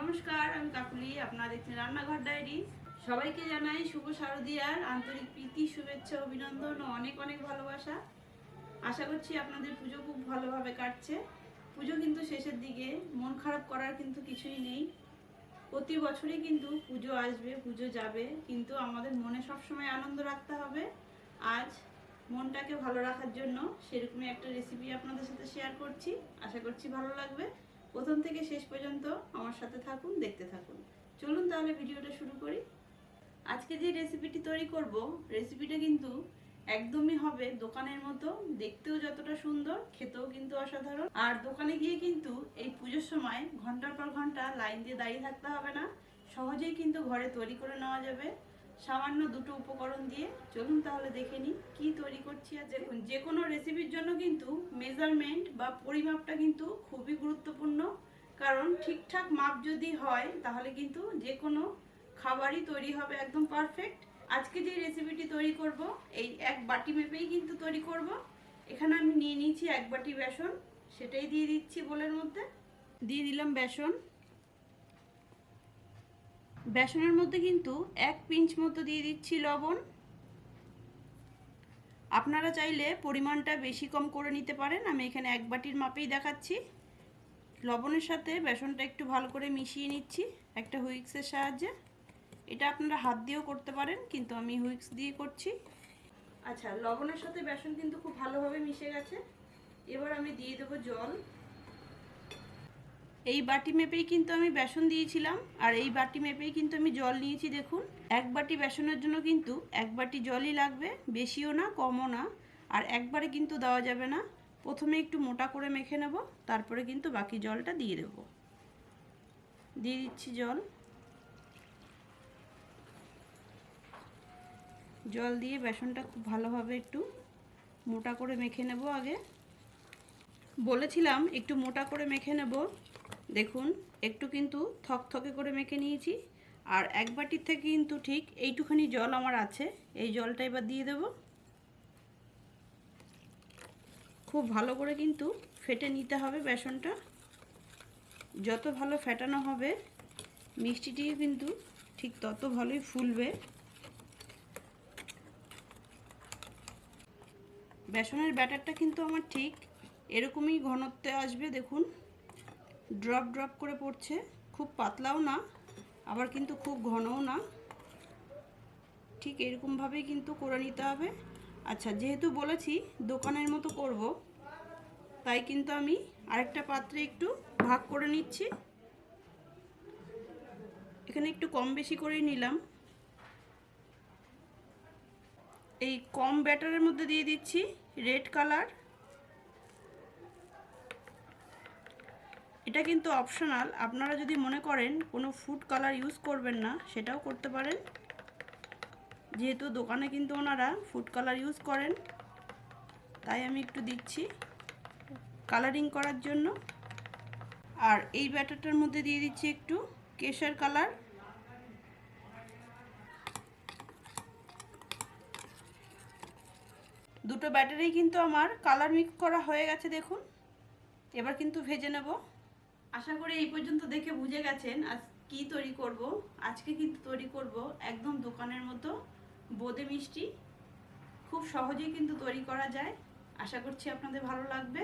নমস্কার, আমি কাকুলি, আপনারা দেখছেন রান্নাঘর ডায়েরি। সবাইকে জানাই শুভ শারদীয়ার আন্তরিক প্রীতি, শুভেচ্ছা, অভিনন্দন ও অনেক অনেক ভালোবাসা। আশা করছি আপনাদের পুজো খুব ভালোভাবে কাটছে। পুজো কিন্তু শেষের দিকে, মন খারাপ করার কিন্তু কিছুই নেই। প্রতি বছরই কিন্তু পুজো আসবে, পুজো যাবে, কিন্তু আমাদের মনে সবসময় আনন্দ রাখতে হবে। আজ মনটাকে ভালো রাখার জন্য সেরকমই একটা রেসিপি আপনাদের সাথে শেয়ার করছি। আশা করছি ভালো লাগবে। প্রথম থেকে শেষ পর্যন্ত আমার সাথে থাকুন, দেখতে থাকুন। চলুন তাহলে ভিডিওটা শুরু করি। আজকে যে রেসিপিটি তৈরি করব, রেসিপিটা কিন্তু একদমই হবে দোকানের মতো। দেখতেও যতটা সুন্দর, খেতেও কিন্তু অসাধারণ। আর দোকানে গিয়ে কিন্তু এই পুজোর সময় ঘণ্টার পর ঘণ্টা লাইন দিয়ে দাঁড়িয়ে থাকতে হবে না। সহজেই কিন্তু ঘরে তৈরি করে নেওয়া যাবে। সামান্য দুটো উপকরণ দিয়ে। চলুন তাহলে দেখে নিই কী তৈরি করছি আর দেখুন যে কোনো রেসিপির জন্য কিন্তু মেজারমেন্ট বা পরিমাপটা কিন্তু খুবই গুরুত্বপূর্ণ। কারণ ঠিকঠাক মাপ যদি হয়, তাহলে কিন্তু যে কোনো খাবারই তৈরি হবে একদম পারফেক্ট আজকে যে রেসিপিটি তৈরি করব, এই এক বাটি মেপেই কিন্তু তৈরি করব। এখানে আমি নিয়ে নিয়েছি এক বাটি বেসন। সেটাই দিয়ে দিচ্ছি বোলের মধ্যে। দিয়ে দিলাম বেসন। বেসনের মধ্যে কিন্তু এক পিঞ্চ মতো দিয়ে দিচ্ছি লবণ। আপনারা চাইলে পরিমাণটা বেশি কম করে নিতে পারেন। আমি এখানে এক বাটির মাপেই দেখাচ্ছি। লবণের সাথে বেসনটা একটু ভালো করে মিশিয়ে নিচ্ছি একটা হুইক্সের সাহায্যে। এটা আপনারা হাত দিয়েও করতে পারেন, কিন্তু আমি হুইক্স দিয়ে করছি। আচ্ছা লবণের সাথে বেসন কিন্তু খুব ভালোভাবে মিশে গেছে। এবার আমি দিয়ে দেবো জল। এই বাটি মেপেই কিন্তু আমি বেসন দিয়েছিলাম, আর এই বাটি মেপেই কিন্তু আমি জল নিয়েছি, দেখুন। এক বাটি বেসনের জন্য কিন্তু এক বাটি জলই লাগবে, বেশিও না, কমও না, আর একবারে কিন্তু দেওয়া যাবে না। প্রথমে একটু মোটা করে মেখে নেব, তারপরে কিন্তু বাকি জলটা দিয়ে দেব। দিয়ে দিচ্ছি জল। জল দিয়ে বেসনটা খুব ভালোভাবে একটু মোটা করে মেখে নেব আগে। বলেছিলাম একটু মোটা করে মেখে নেব দেখুন, একটু কিন্তু থকথকে করে মেখে নিয়েছি। আর এক বাটির থেকে কিন্তু ঠিক এইটুখানি জল আমার আছে। এই জলটা এবার দিয়ে দেব। খুব ভালো করে কিন্তু ফেটে নিতে হবে বেসনটা। যত ভালো ফেটানো হবে, মিষ্টিটিও কিন্তু ঠিক তত ভালোই ফুলবে। বেসনের ব্যাটারটা কিন্তু আমার ঠিক এরকমই ঘনত্বে আসবে, দেখুন। ড্রপ ড্রপ করে পড়ছে। খুব পাতলাও না, আবার কিন্তু খুব ঘনও না। ঠিক এরকমভাবেই কিন্তু করে নিতে হবে। আচ্ছা যেহেতু বলেছি দোকানের মতো করব, তাই কিন্তু আমি আরেকটা পাত্রে একটু ভাগ করে নিচ্ছি। এখানে একটু কম বেশি করেই নিলাম। এই কম ব্যাটারের মধ্যে দিয়ে দিচ্ছি রেড কালার। এটা কিন্তু অপশনাল আপনারা যদি মনে করেন কোনো ফুড কালার ইউজ করবেন না, সেটাও করতে পারেন। যেহেতু দোকানে কিন্তু ওনারা ফুড কালার ইউজ করেন, তাই আমি একটু দিচ্ছি কালারিং করার জন্য। আর এই ব্যাটারটার মধ্যে দিয়ে দিচ্ছি একটু কেশর কালার দুটো ব্যাটারি কিন্তু আমার কালার মিক্স করা হয়ে গেছে, দেখুন। এবার কিন্তু ভেজে নেব। আশা করি এই পর্যন্ত দেখে বুঝে গেছেন আজ কি তৈরি করব। আজকে কিন্তু তৈরি করব? একদম দোকানের মতো বোদে মিষ্টি। খুব সহজেই কিন্তু তৈরি করা যায়। আশা করছি আপনাদের ভালো লাগবে।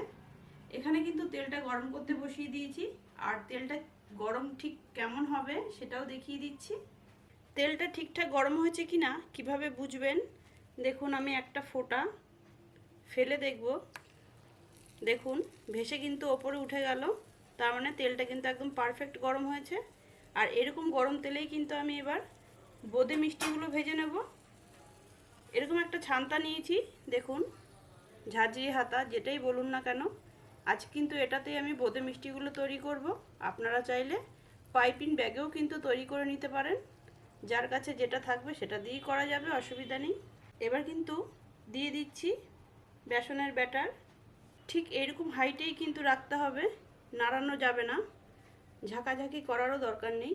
এখানে কিন্তু তেলটা গরম করতে বসিয়ে দিয়েছি। আর তেলটা গরম ঠিক কেমন হবে সেটাও দেখিয়ে দিচ্ছি। তেলটা ঠিকঠাক গরম হয়েছে কি না কীভাবে বুঝবেন? দেখুন আমি একটা ফোঁটা ফেলে দেখব। দেখুন, ভেসে কিন্তু ওপরে উঠে গেল। তার মানে তেলটা কিন্তু একদম পারফেক্ট গরম হয়েছে। আর এরকম গরম তেলেই কিন্তু আমি এবার বোদে মিষ্টিগুলো ভেজে নেব। এরকম একটা ছান্তা নিয়েছি, দেখুন ঝাঁঝরি হাতা, যেটাই বলুন না কেন। আজ কিন্তু এটাতেই আমি বোদে মিষ্টিগুলো তৈরি করব। আপনারা চাইলে পাইপিং ব্যাগেও কিন্তু তৈরি করে নিতে পারেন। যার কাছে যেটা থাকবে সেটা দিয়েই করা যাবে, অসুবিধা নেই। এবার কিন্তু দিয়ে দিচ্ছি বেসনের ব্যাটার। ঠিক এরকম হাইটেই কিন্তু রাখতে হবে। নাড়ানো যাবে না। ঝাঁকাঝাঁকি করারও দরকার নেই।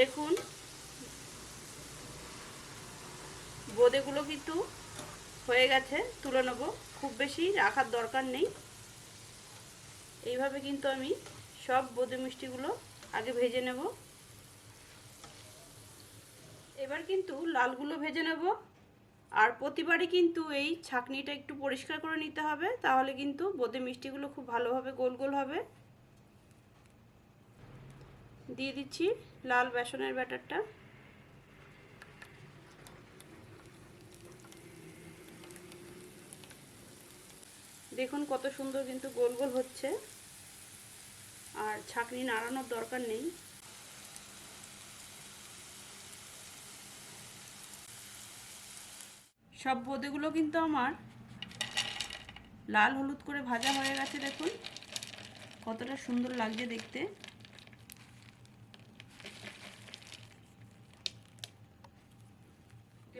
দেখুন বোঁদেগুলো কিন্তু হয়ে গেছে, তুলে নেব। খুব বেশি রাখার দরকার নেই। এইভাবে কিন্তু আমি সব বোঁদে মিষ্টিগুলো আগে ভেজে নেব। এবার কিন্তু লালগুলো ভেজে নেব। আর প্রতিবারই কিন্তু এই ছাকনিটা একটু পরিষ্কার করে নিতে হবে, তাহলে কিন্তু বোঁদে মিষ্টিগুলো খুব ভালোভাবে গোল গোল হবে। দিয়ে দিচ্ছি লাল বেসনের ব্যাটারটা। দেখুন কত সুন্দর কিন্তু গোল গোল হচ্ছে। আর ছাঁকনি নাড়ানোর দরকার নেই। সব বোঁদেগুলো কিন্তু আমার লাল হলুদ করে ভাজা হয়ে গেছে, দেখুন। কতটা সুন্দর লাগছে দেখতে।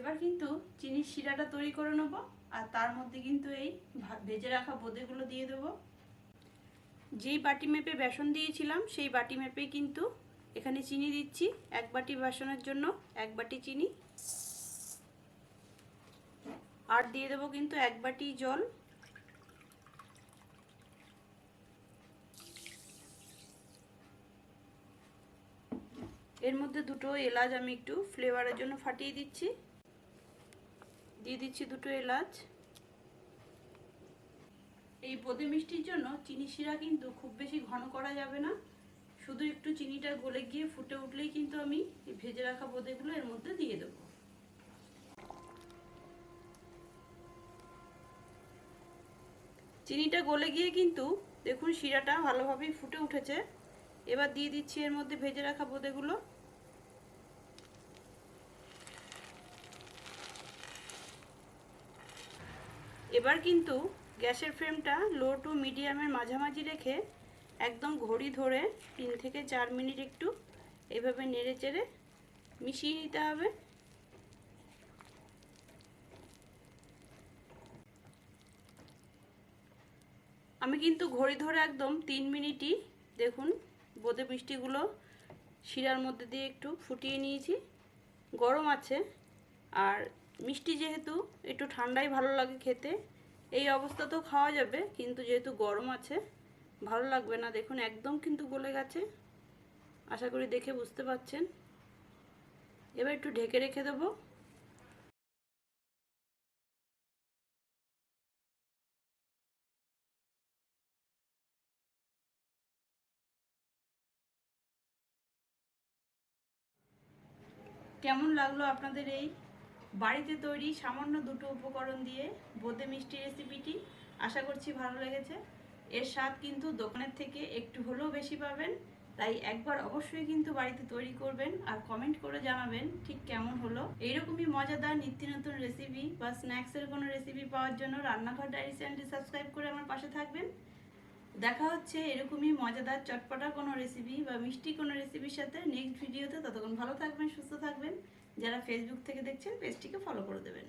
এবার কিন্তু চিনির শিরাটা তৈরি করে নেব আর তার মধ্যে কিন্তু এই ভেজে রাখা বোঁদেগুলো দিয়ে দেবো। যেই বাটি মেপে বেসন দিয়েছিলাম, সেই বাটি মেপে কিন্তু এখানে চিনি দিচ্ছি। এক বাটি বেসনের জন্য এক বাটি চিনি। আর দিয়ে দেবো কিন্তু এক বাটি জল। এর মধ্যে দুটো এলাচ আমি একটু ফ্লেভারের জন্য ফাটিয়ে দিচ্ছি। দিয়ে দিচ্ছি দুটো এলাচ। এই বোঁদে মিষ্টির জন্য চিনি শিরা কিন্তু খুব বেশি ঘন করা যাবে না। শুধু একটু চিনিটা গলে গিয়ে ফুটে উঠলেই কিন্তু আমি ভেজে রাখা বোঁদেগুলো এর মধ্যে দিয়ে দেবো। চিনিটা গলে গিয়ে কিন্তু দেখুন শিরাটা ভালোভাবেই ফুটে উঠেছে। এবার দিয়ে দিচ্ছি এর মধ্যে ভেজে রাখা বোঁদেগুলো এবার কিন্তু গ্যাসের ফ্লেমটা লো টু মিডিয়ামের মাঝামাঝি রেখে একদম ঘড়ি ধরে তিন থেকে চার মিনিট একটু এভাবে নেড়ে চেড়ে মিশিয়ে নিতে হবে। আমি কিন্তু ঘড়ি ধরে একদম তিন মিনিটই দেখুন বোঁদে মিষ্টিগুলো শিরার মধ্যে দিয়ে একটু ফুটিয়ে নিয়েছি। গরম আছে আর মিষ্টি যেহেতু, একটু ঠান্ডাই ভালো লাগে খেতে। এই অবস্থাতেও খাওয়া যাবে, কিন্তু যেহেতু গরম আছে, ভালো লাগবে না। দেখুন, একদম কিন্তু গলে গেছে। আশা করি দেখে বুঝতে পাচ্ছেন এবার একটু ঢেকে রেখে দেবো। কেমন লাগল আপনাদের এই বাড়িতে তৈরি সামান্য দুটো উপকরণ দিয়ে বোঁদে মিষ্টি রেসিপিটি আশা করছি ভালো লেগেছে। এর স্বাদ কিন্তু দোকানের থেকে একটু হলেও বেশি পাবেন, তাই একবার অবশ্যই কিন্তু বাড়িতে তৈরি করবেন আর কমেন্ট করে জানাবেন ঠিক কেমন হলো। এইরকমই মজাদার নিত্য নতুন রেসিপি বা স্ন্যাক্সের কোনো রেসিপি পাওয়ার জন্য রান্নাঘর ডায়েরি চ্যানেলটি সাবস্ক্রাইব করে আমার পাশে থাকবেন। দেখা হচ্ছে এরকমই মজাদার চটপটা কোনো রেসিপি বা মিষ্টি কোনো রেসিপির সাথে নেক্সট ভিডিওতে ততক্ষণ ভালো থাকবেন, সুস্থ থাকবেন। যারা ফেসবুক থেকে দেখছেন পেজটিকে ফলো করে দেবেন।